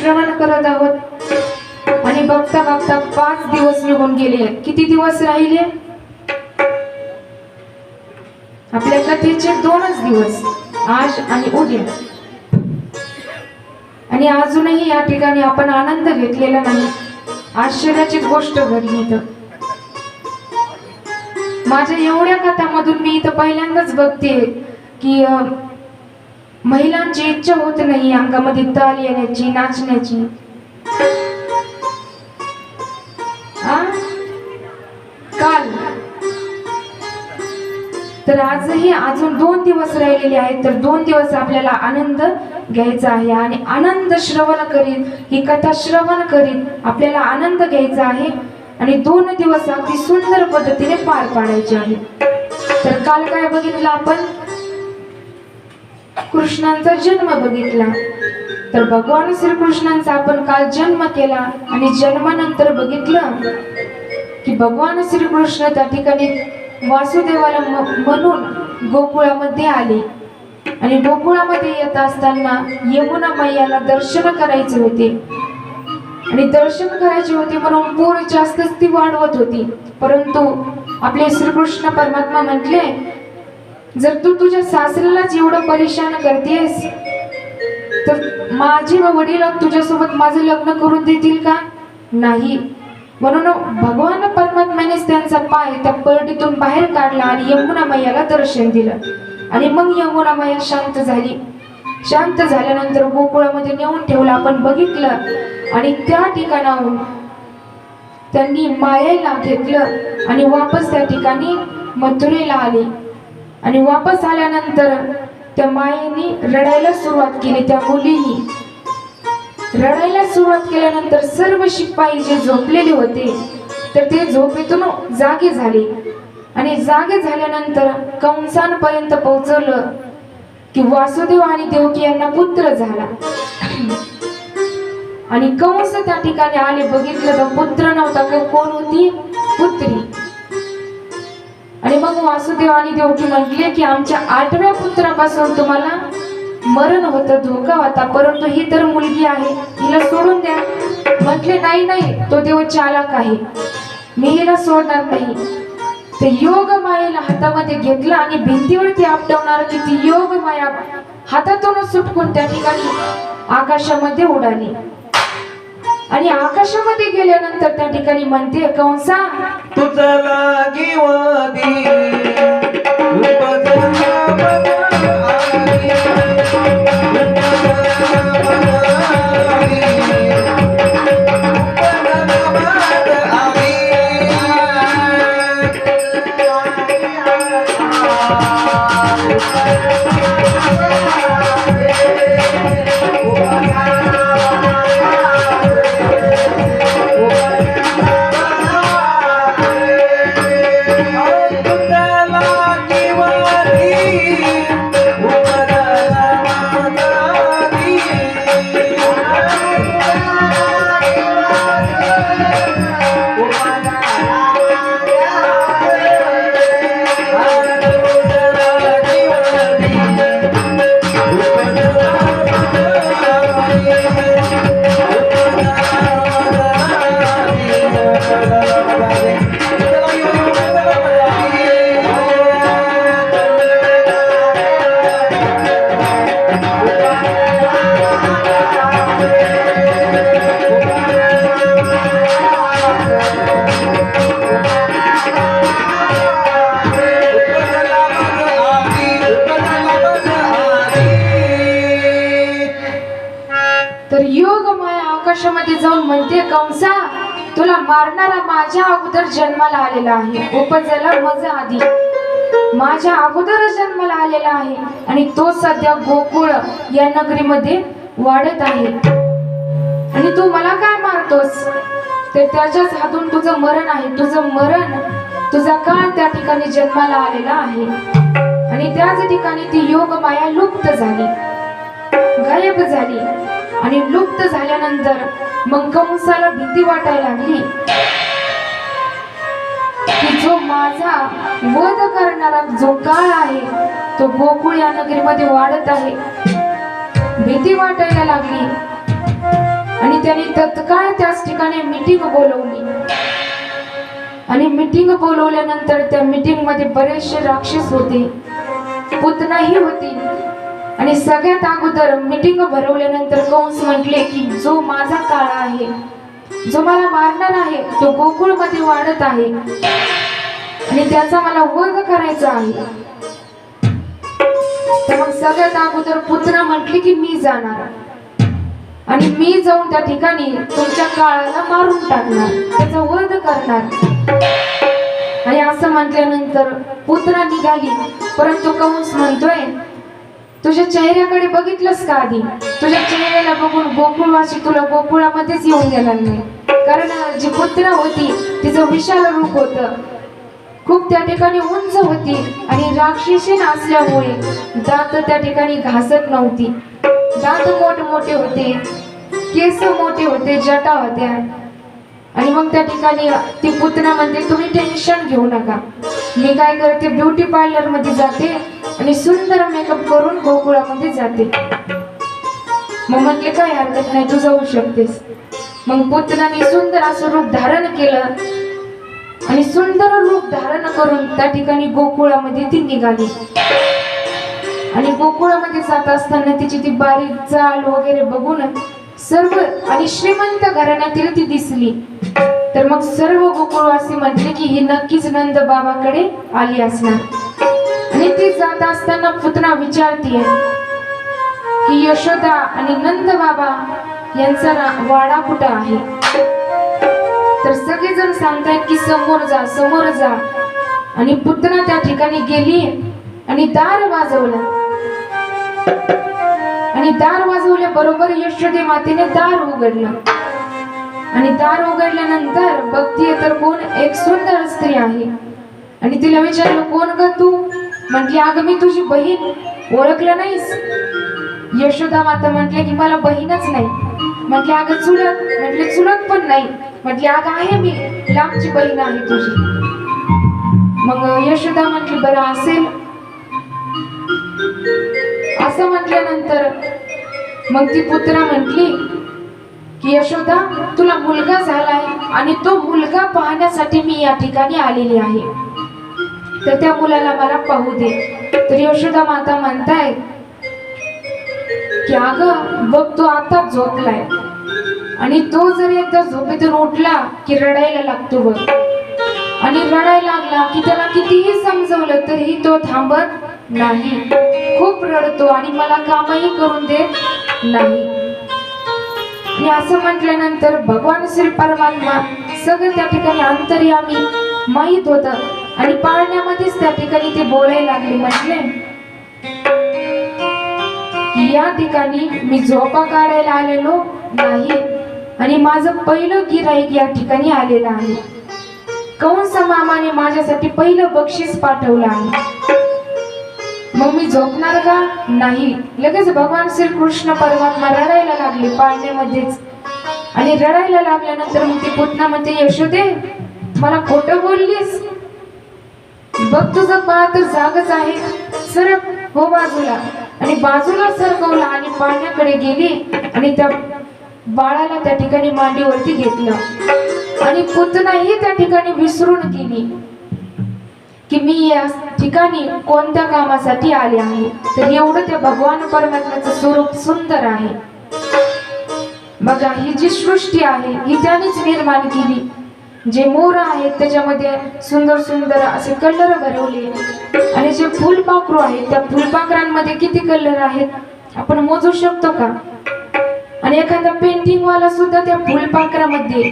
श्रवण करत आहोत. आणि बघता बघता पाच दिवस निघून गेले. किती दिवस राहिले? आपल्या कथेचे दोनच दिवस आज आणि उद्या. आणि अजूनही या ठिकाणी आपण आनंद घेतलेला नाही. आश्चर्याची गोष्ट घडली इथं. माझ्या एवढ्या कथामधून मी इथं पहिल्यांदाच बघते की महिलांची इच्छा होत नाही अंगामध्ये ताल येण्याची नाचण्याची. काल. तर आजही अजून दोन दिवस राहिलेले आहेत तर दोन दिवस आपल्याला आनंद घ्यायचा आहे आणि आनंद श्रवण करीत ही कथा श्रवण करीत आपल्याला आनंद घ्यायचा आहे आणि दोन दिवस अगदी सुंदर पद्धतीने पार पाडायचे आहे. तर काल काय बघितलं आपण? कृष्णांचा जन्म बघितला. तर भगवान श्रीकृष्णांचा आपण काल जन्म केला आणि जन्मानंतर बघितलं की भगवान श्रीकृष्ण त्या ठिकाणी वासुदेवाला म्हणून गोकुळामध्ये आले. आणि गोकुळामध्ये येत असताना यमुना मैयाला दर्शन करायचे होते. आणि दर्शन करायचे होते म्हणून पोर जास्तच ती वाढवत होती. परंतु आपले श्रीकृष्ण परमात्मा म्हटले जर तू तुझ्या सासऱ्यालाच एवढं परेशान करतेस तर माझे वडील तुझ्यासोबत माझं लग्न करून देतील का? नाही. म्हणून भगवान परमात्म्यानेच त्यांचा पाय त्या पर्टीतून बाहेर काढला आणि यमुना मैयाला दर्शन दिलं. आणि मग यमुना मैया शांत झाली. शांत झाल्यानंतर गोकुळामध्ये नेऊन ठेवलं आपण बघितलं. आणि त्या ठिकाणाहून त्यांनी मायेला घेतलं आणि वापस त्या ठिकाणी मथुरेला आले. आणि वापस आल्यानंतर त्या मायेने रडायला सुरुवात केली त्या मुलीनी. रडायला सुरुवात केल्यानंतर सर्व शिपाई जे झोपलेले होते तर ते झोपेतून जागे झाले. आणि जागे झाल्यानंतर कंसांपर्यंत पोहोचवलं की वासुदेव आणि देवकी यांना पुत्र झाला. आणि कंस त्या ठिकाणी आले बघितलं तर पुत्र नव्हता कोण होती? पुत्री. आणि मग वासुदेव आणि देवकी म्हटले की आमच्या आठव्या पुत्रापासून तुम्हाला मरण होतं धोका होता. परंतु ही तर मुलगी आहे हिला सोडून द्या. म्हटले नाही नाही तो देव चालक आहे. मी हिला सोडणार नाही. ते योग मायेला हातामध्ये घेतलं आणि भिंतीवरती आपटवणार की ती योग माया हातातूनच सुटकून त्या ठिकाणी आकाशामध्ये उडाली. आणि आकाशामध्ये गेल्यानंतर त्या ठिकाणी म्हणते कंसा तुझा लागी वादी माया जाऊन म्हणते कंसा तुला मारणारा माझ्या अगोदर जन्माला आलेला आहे. उपजाला मजा आधी. माझ्या अगोदर जन्माला आलेला आहे. आणि तो सध्या गोकुळ या नगरीमध्ये वाढत आहे. आणि तू मला काय मारतोस? ते त्याच्याच हातून तुझं मरण आहे. तुझं मरण तुझा काळ त्या ठिकाणी जन्माला आलेला आहे. आणि त्याच ठिकाणी ती योग माया लुप्त झाली. गायब झाली. आणि लुप्त झाल्यानंतर मग कंसाला भीती वाटायला लागली. की जो माझा वध करणारा जो काळ आहे तो गोकुळ या नगरीमध्ये वाढत आहे. भीती वाटायला लागली. आणि त्याने तत्काळ त्याच ठिकाणी मीटिंग बोलवली. आणि मीटिंग बोलवल्यानंतर त्या मीटिंगमध्ये बरेचसे राक्षस होते. पुतनाही होती. आणि सगळ्यात अगोदर मीटिंग भरवल्यानंतर कंस म्हटले की जो माझा काळा आहे जो मला मारणार आहे तो गोकुळमध्ये वाढत आहे. आणि त्याचा मला वर्ग करायचा आहे. तर मग सगळ्यात अगोदर पुत्र म्हटली की मी जाणार. आणि मी जाऊन त्या ठिकाणी तुमच्या काळाला मारून टाकणार त्याचा वध करणार. आणि असं म्हटल्यानंतर पुत्रा निघाली. परंतु कंस म्हणतोय तुझ्या चेहऱ्याकडे बघितलंस का आधी? तुझ्या चेहऱ्याला बघून गोकुळवासी तुला गोकुळामध्येच येऊन देणार नाही कारण जी पुत्रा होती तिचं विशाल रूप होतं. खूप त्या ठिकाणी उंच होती आणि राक्षसीन असल्यामुळे दात त्या ठिकाणी घासत नव्हती. दात मोठ मोठे होते केस मोठे होते जटा होत्या. आणि मग त्या ठिकाणी ती पुतना म्हणते तुम्ही टेन्शन घेऊ नका. मी काय करते ब्युटी पार्लरमध्ये जाते आणि सुंदर मेकअप करून गोकुळामध्ये जाते. मग म्हटले काय हरकत नाही तू जाऊ शकतेस. मग पुतनाने सुंदर असं रूप धारण केलं आणि सुंदर रूप धारण करून त्या ठिकाणी गोकुळामध्ये ती निघाली. आणि गोकुळामध्ये जात असताना तिची ती बारीक चाल वगैरे बघून सर्व आणि श्रीमंत घराण्यातील ती दिसली. तर मग सर्व गोकुळवासी म्हटले की ही नक्कीच नंद बाबाकडे आली असणार. आणि जात असताना पुतना विचारतीये की यशोदा आणि नंद बाबा यांचा ना वाडा कुठं आहे? तर सगळेजण सांगतायत की समोर जा समोर जा. आणि पुतना त्या ठिकाणी गेली आणि दार वाजवलं. आणि दार वाजवल्या बरोबर यशोदे मातेने दार उघडलं. आणि दार उघडल्यानंतर बघतीये तर कोण एक सुंदर स्त्री आहे. आणि तिला विचारलं कोण ग तू? म्हटली अगं मी तुझी बहीण ओळखलं नाहीस. यशोदा माता म्हटले की मला बहीणच नाही. म्हटले अगं चुलत. म्हटले चुलत पण नाही. म्हटली अगं आहे मी. लांबची बहीण आहे तुझी. मग यशोदा म्हटली बरं असेल. असं म्हटल्यानंतर मग ती पुत्रा म्हटली की यशोदा तुला मुलगा झालाय आणि तो मुलगा पाहण्यासाठी मी या ठिकाणी आलेली आहे. तर त्या मुलाला मला पाहू दे. तर यशोदा माता म्हणताय की अगं बघ तो आता झोपलाय. आणि तो जर एकदा झोपेतून उठला की रडायला लागतो बघ. आणि रडायला लागला की त्याला कितीही समजवलं तरीही तो थांबत नाही. खूप रडतो आणि मला कामही करून देत नाही. आणि असं म्हटल्यानंतर भगवान श्री परमात्मा सगळं त्या ठिकाणी अंतर्यामी माहीत होतं. आणि पाळण्यामध्येच त्या ठिकाणी ते बोलायला लागले. म्हटले या ठिकाणी मी झोपा काढायला आलेलो नाही आणि माझं पहिलं गिराईक या ठिकाणी आलेलं आहे. कंस मामाने माझ्यासाठी पहिलं बक्षीस पाठवलं आहे. मग मी झोपणार का? नाही. लगेच भगवान श्री कृष्ण परमात्मा रडायला लागले पाळण्यामध्येच. आणि रडायला लागल्यानंतर मग ती पुतना म्हणते यशोदे मला खोटं बोललीस? बघ तुझं बाळ तर जागच आहे. सरक हो बाजूला. आणि बाजूला सरकवला आणि पाण्याकडे गेली आणि त्या बाळाला त्या ठिकाणी मांडीवरती घेतलं. आणि पुतनाही त्या ठिकाणी विसरून गेली. की मी या ठिकाणी कोणत्या कामासाठी आले आहे? तर एवढं त्या भगवान परमात्म्याचं स्वरूप सुंदर आहे. बघा ही जी सृष्टी आहे ही त्यानेच निर्माण केली. जे मोर आहेत त्याच्यामध्ये सुंदर सुंदर असे कलर भरवले. आणि जे फुलपाखरू आहेत त्या फुलपाखरांमध्ये किती कलर आहेत आपण मोजू शकतो का? आणि एखादा पेंटिंग वाला सुद्धा त्या फुलपाखरामध्ये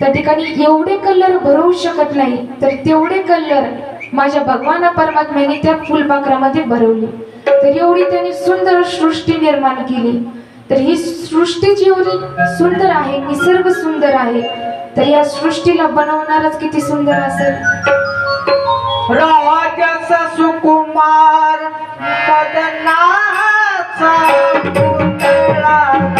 त्या ठिकाणी एवढे कलर भरवू शकत नाही तर तेवढे कलर माझ्या भगवान परमात्म्याने त्या फुलपाखरामध्ये भरवले. तर एवढी त्यांनी सुंदर सृष्टी निर्माण केली. तर ही सृष्टी जेवढी सुंदर आहे निसर्ग सुंदर आहे तर या सृष्टीला बनवणारच किती सुंदर असेल. राजाचा सुकुमार मदनाचा पुतळा.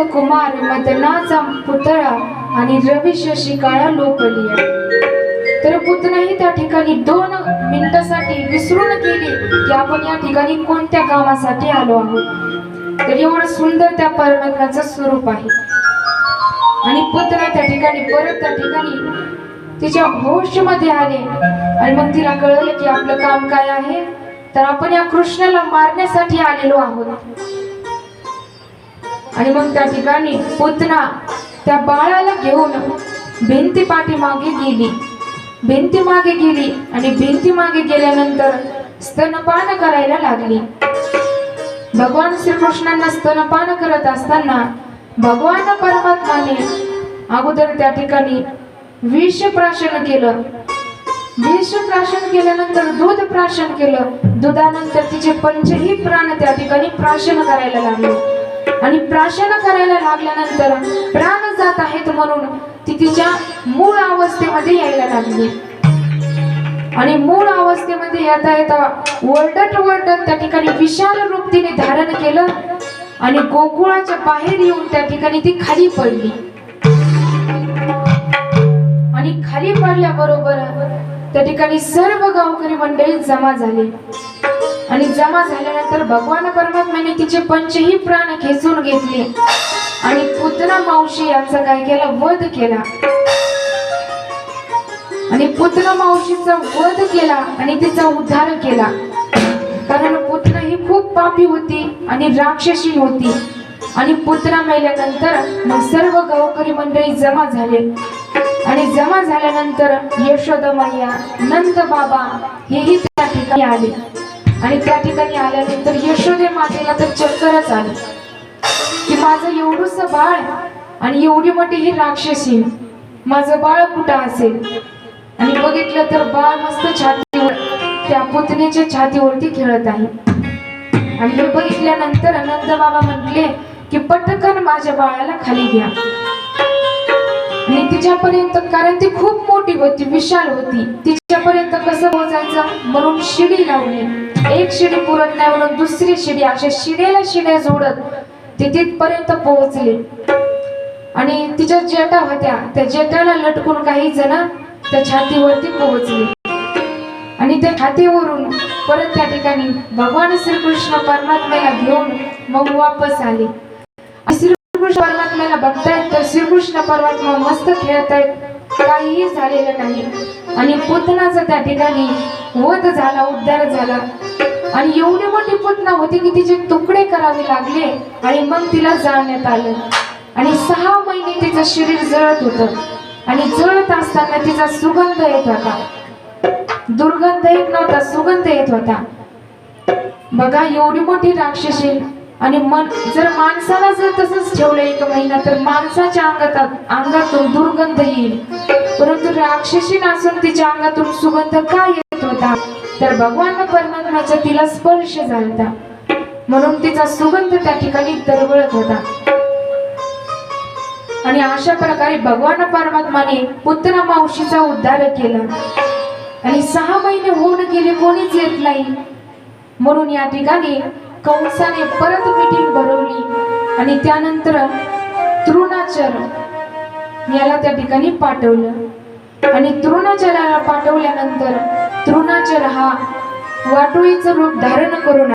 जो कुमार मदनाचा पुतळा आणि रवी शशी काळा लोकलिया तर पुतनाही त्या ठिकाणी दोन मिनिटासाठी विसरून गेली की आपण या ठिकाणी कोणत्या कामासाठी आलो आहोत? तर एवढं सुंदर त्या परमात्म्याचं स्वरूप आहे. आणि पुतना त्या ठिकाणी परत त्या ठिकाणी तिच्या होशमध्ये आले आणि मग तिला कळलं की आपलं काम काय आहे? तर आपण या कृष्णाला मारण्यासाठी आलेलो आहोत. आणि मग त्या ठिकाणी पुतना त्या बाळाला घेऊन भिंती पाठीमागे गेली. भिंती मागे गेली आणि भिंती मागे गेल्यानंतर स्तनपान करायला लागली. भगवान श्रीकृष्णांना स्तनपान करत असताना भगवान परमात्माने अगोदर त्या ठिकाणी विष प्राशन केलं. विष प्राशन केल्यानंतर दूध प्राशन केलं. दुधानंतर तिचे पंचही प्राण त्या ठिकाणी प्राशन करायला लागले. आणि प्राशन करायला लागल्यानंतर प्राण जात आहेत म्हणून ती तिच्या मूळ अवस्थेमध्ये यायला लागली. आणि मूळ अवस्थेमध्ये येता येता वरडत वरडत त्या ठिकाणी विशाल रूप तिने धारण केलं आणि गोकुळाच्या बाहेर येऊन त्या ठिकाणी ती खाली पडली. आणि खाली पडल्याबरोबर त्या ठिकाणी सर्व गावकरी मंडळी जमा झाली. आणि जमा झाल्यानंतर भगवान परमात्म्याने तिचे पंचही प्राण खेचून घेतले. आणि पुतना मावशी यांचा काय केला? वध केला. आणि पुतना मावशीचा वध केला आणि तिचा उद्धार केला. कारण पुत्र ही खूप पापी होती आणि राक्षसी होती. आणि पुतना मेल्यानंतर मग सर्व गावकरी मंडळी जमा झाले. आणि जमा झाल्यानंतर यशोदा मैया नंद बाबा हेही त्या ठिकाणी आले. आणि त्या ठिकाणी आल्यानंतर यशोदे मातेला तर चक्करच आली. की माझं एवढंच बाळ आणि एवढी मोठी ही राक्षसी माझं बाळ कुठं असेल? आणि बघितलं तर बाळ मस्त छातीवर त्या पुतणीच्या छातीवरती खेळत आहे. आणि हे बघितल्यानंतर अनंत बाबा म्हटले की पटकन माझ्या बाळाला खाली घ्या. आणि तिच्यापर्यंत कारण ती खूप मोठी होती विशाल होती. तिच्यापर्यंत कसं पोहोचायचं? म्हणून शिडी लावली. एक शिडी पुरत नाही म्हणून दुसरी शिडी अशा शिडेला शिड्या जोडत ते तिथपर्यंत पोहोचले. आणि तिच्या जेटा होत्या त्या जेटाला लटकून काही जण त्या छातीवरती पोहोचले. आणि त्या छातीवरून परत त्या ठिकाणी भगवान श्रीकृष्ण परमात्म्याला घेऊन मग वापस आले. कृष्ण परमात्म्याला बघतायत तर श्रीकृष्ण परमात्मा मस्त खेळतायत. काहीही झालेलं नाही. आणि पुतनाचा त्या ठिकाणी वध झाला उद्धार झाला. आणि एवढी मोठी पुतना होती की तिचे तुकडे करावे लागले आणि मग तिला जाळण्यात आलं. आणि सहा महिने तिचं शरीर जळत होत. आणि जळत असताना तिचा सुगंध येत होता. दुर्गंध येत नव्हता सुगंध येत होता. बघा एवढी मोठी राक्षसी. आणि मन जर माणसाला जर तसंच ठेवलं एक महिना तर माणसाच्या अंगात अंगातून दुर्गंध येईल. परंतु राक्षसी नासून तिच्या अंगातून सुगंध का येत होता? तर भगवान परमात्माचा तिला स्पर्श झाला म्हणून तिचा सुगंध त्या ठिकाणी दरवळत होता. आणि अशा प्रकारे भगवान परमात्माने पुत्र मावशीचा उद्धार केला. आणि सहा महिने होऊन गेले कोणीच येत नाही. म्हणून या ठिकाणी कंसाने परत मीटिंग भरवली आणि त्यानंतर तृणाचर याला त्या ठिकाणी पाठवलं. आणि तृणाचराला पाठवल्यानंतर तृणाचर हा वाटोळीचं रूप धारण करून